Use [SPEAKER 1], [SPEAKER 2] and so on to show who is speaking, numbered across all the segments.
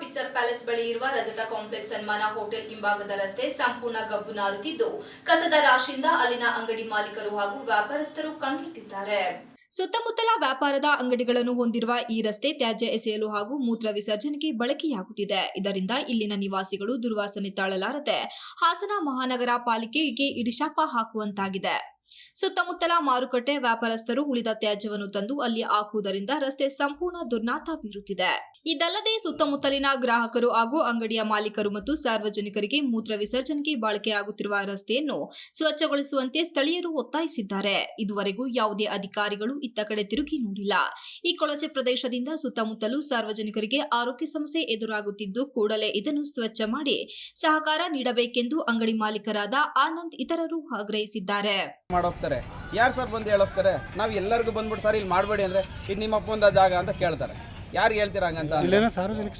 [SPEAKER 1] Picture palace ಬಳಿ ಇರುವ ರಜತ ಕಾಂಪ್ಲೆಕ್ಸ್ ಸನ್ಮಾನ ಹೋಟೆಲ್ ಹಿಂಭಾಗದ ರಸ್ತೆ ಸಂಪೂರ್ಣ ಗಬ್ಬು ನಾರುತ್ತಿದ್ದು, ಕಸದ ರಾಶಿಯಿಂದ ಅಲ್ಲಿನ ಅಂಗಡಿ ಮಾಲೀಕರು ಹಾಗೂ ವ್ಯಾಪಾರಸ್ಥರು ಕಂಗೆಟ್ಟಿದ್ದಾರೆ. ಸುತ್ತಮುತ್ತಲ ವ್ಯಾಪಾರದ ಅಂಗಡಿಗಳನ್ನು ಹೊಂದಿರುವ ಈ ರಸ್ತೆ ತ್ಯಾಜ್ಯ ಎಸೆಯಲು ಹಾಗೂ ಮೂತ್ರ ವಿಸರ್ಜನೆಗೆ ಬಳಕೆಯಾಗುತ್ತಿದೆ. ಇದರಿಂದ ಇಲ್ಲಿನ ನಿವಾಸಿಗಳು ದುರ್ವಾಸನೆ ತಾಳಲಾರದೆ ಹಾಸನ ಮಹಾನಗರ ಪಾಲಿಕೆಗೆ ಇಡಿಶಾಪ ಹಾಕುವಂತಾಗಿದೆ. ಸುತ್ತಮುತ್ತಲ ಮಾರುಕಟ್ಟೆ ವ್ಯಾಪಾರಸ್ಥರು ಉಳಿದ ತ್ಯಾಜ್ಯವನ್ನು ತಂದು ಅಲ್ಲಿ ಹಾಕುವುದರಿಂದ ರಸ್ತೆ ಸಂಪೂರ್ಣ ದುರ್ನಾತ ಬೀರುತ್ತಿದೆ. ಇದಲ್ಲದೆ ಸುತ್ತಮುತ್ತಲಿನ ಗ್ರಾಹಕರು ಹಾಗೂ ಅಂಗಡಿಯ ಮಾಲೀಕರು ಮತ್ತು ಸಾರ್ವಜನಿಕರಿಗೆ ಮೂತ್ರ ವಿಸರ್ಜನೆಗೆ ಬಳಕೆಯಾಗುತ್ತಿರುವ ರಸ್ತೆಯನ್ನು ಸ್ವಚ್ಛಗೊಳಿಸುವಂತೆ ಸ್ಥಳೀಯರು ಒತ್ತಾಯಿಸಿದ್ದಾರೆ. ಇದುವರೆಗೂ ಯಾವುದೇ ಅಧಿಕಾರಿಗಳು ಇತ್ತ ಕಡೆ ತಿರುಗಿ ನೋಡಿಲ್ಲ. ಈ ಕೊಳಚೆ ಪ್ರದೇಶದಿಂದ ಸುತ್ತಮುತ್ತಲೂ ಸಾರ್ವಜನಿಕರಿಗೆ ಆರೋಗ್ಯ ಸಮಸ್ಯೆ ಎದುರಾಗುತ್ತಿದ್ದು ಕೂಡಲೇ ಇದನ್ನು ಸ್ವಚ್ಛ ಮಾಡಿ ಸಹಕಾರ ನೀಡಬೇಕೆಂದು ಅಂಗಡಿ ಮಾಲೀಕರಾದ ಆನಂದ್ ಇತರರು ಆಗ್ರಹಿಸಿದ್ದಾರೆ.
[SPEAKER 2] ಮಾಡೋಗ್ತಾರೆ ಯಾರು ಸರ್ ಬಂದು ಹೇಳೋಗ್ತಾರೆ ನಾವು ಎಲ್ಲರಿಗೂ ಬಂದ್ಬಿಟ್ಟು ಸರ್, ಇಲ್ಲಿ ಮಾಡಬೇಡಿ ಅಂದರೆ, ಇದು ನಿಮ್ಮ ಅಪ್ಪಂದ ಜಾಗ ಅಂತ ಕೇಳ್ತಾರೆ. ಯಾರು ಹೇಳ್ತೀರಾ ಹಂಗಂತ?
[SPEAKER 3] ಸಾರ್ವಜನಿಕ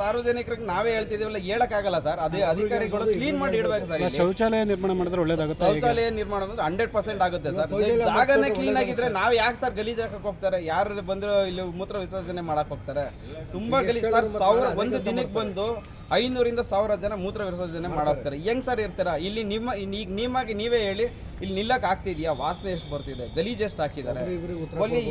[SPEAKER 2] ಸಾರ್ವಜನಿಕರಿಗೆ ನಾವೇ ಹೇಳ್ತಿದೀವಲ್ಲ ಹೇಳಕ್ಕಾಗಲ್ಲ ಸರ್. ಅದೇ ಅಧಿಕಾರಿಗಳು ಕ್ಲೀನ್ ಮಾಡಿ ಇಡಬೇಕು ಸರ್
[SPEAKER 3] ಶೌಚಾಲಯ ನಿರ್ಮಾಣ ಮಾಡಿದ್ರೆ ಒಳ್ಳೇದಾಗುತ್ತೆ
[SPEAKER 2] ಶೌಚಾಲಯ ನಿರ್ಮಾಣ ಅಂದ್ರೆ ಹಂಡ್ರೆಡ್ ಪರ್ಸೆಂಟ್ ಆಗುತ್ತೆ ಸರ್. ಜಾಗನೇ ಕ್ಲೀನ್ ಆಗಿದ್ರೆ ನಾವ್ ಯಾಕೆ ಸರ್ ಗಲೀಜ್ ಹಾಕಕ್ ಹೋಗ್ತಾರೆ? ಯಾರು ಬಂದ್ರು ಇಲ್ಲಿ ಮೂತ್ರ ವಿಸರ್ಜನೆ ಮಾಡಕ್ ಹೋಗ್ತಾರೆ? ತುಂಬಾ ಗಲೀಜ್. ಸರ್ ಸಾವಿರ ಒಂದು ದಿನಕ್ಕೆ ಬಂದು ಐನೂರಿಂದ ಸಾವಿರ ಜನ ಮೂತ್ರ ವಿಸರ್ಜನೆ ಮಾಡೋಗ್ತಾರೆ ಹೆಂಗ್ ಸರ್ ಇರ್ತಾರ? ಇಲ್ಲಿ ನಿಮ್ಮ ಈಗ ನಿಮಗೆ ನೀವೇ ಹೇಳಿ ಇಲ್ಲಿ ನಿಲ್ಲಕ್ ಆಗ್ತಿದ್ಯಾ? ವಾಸನೆ ಎಷ್ಟು ಬರ್ತಿದೆ? ಗಲೀಜ್ ಎಷ್ಟು ಹಾಕಿದ್ದಾರೆ?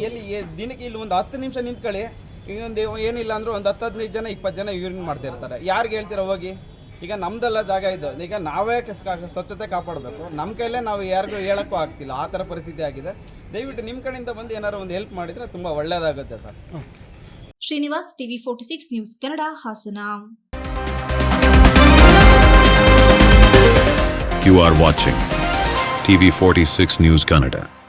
[SPEAKER 2] ಎಲ್ಲಿ ದಿನಕ್ಕೆ ಇಲ್ಲಿ ಒಂದು ಹತ್ತು ನಿಮಿಷ ನಿಂತ್ಕೊಳ್ಳಿ. ಇನ್ನೊಂದು ಏನಿಲ್ಲ ಅಂದ್ರೆ ಒಂದು ಹತ್ತು ಹದಿನೈದು ಜನ ಇಪ್ಪತ್ತು ಜನ ಯೂರಿನ್ ಮಾಡ್ತಿರ್ತಾರೆ ಯಾರಿಗೆ ಹೇಳ್ತೀರಾ ಹೋಗಿ? ಈಗ ನಮ್ದೆಲ್ಲ ಜಾಗ ಇದು. ಈಗ ನಾವೇ ಕಸ್- ಕಾ- ಸ್ವಚ್ಛತೆ ಕಾಪಾಡಬೇಕು. ನಮ್ಮ ಕೈಲೇ ನಾವು ಯಾರಿಗೂ ಹೇಳಕ್ಕೂ ಆಗ್ತಿಲ್ಲ. ಆ ಥರ ಪರಿಸ್ಥಿತಿ ಆಗಿದೆ. ದಯವಿಟ್ಟು ನಿಮ್ಮ ಕಡೆಯಿಂದ ಬಂದು ಏನಾದ್ರು ಒಂದು ಹೆಲ್ಪ್ ಮಾಡಿದರೆ ತುಂಬ ಒಳ್ಳೆಯದಾಗುತ್ತೆ sir.
[SPEAKER 1] Srinivas TV forty six news Kannada Hassan.
[SPEAKER 4] You are watching TV46 News Canada.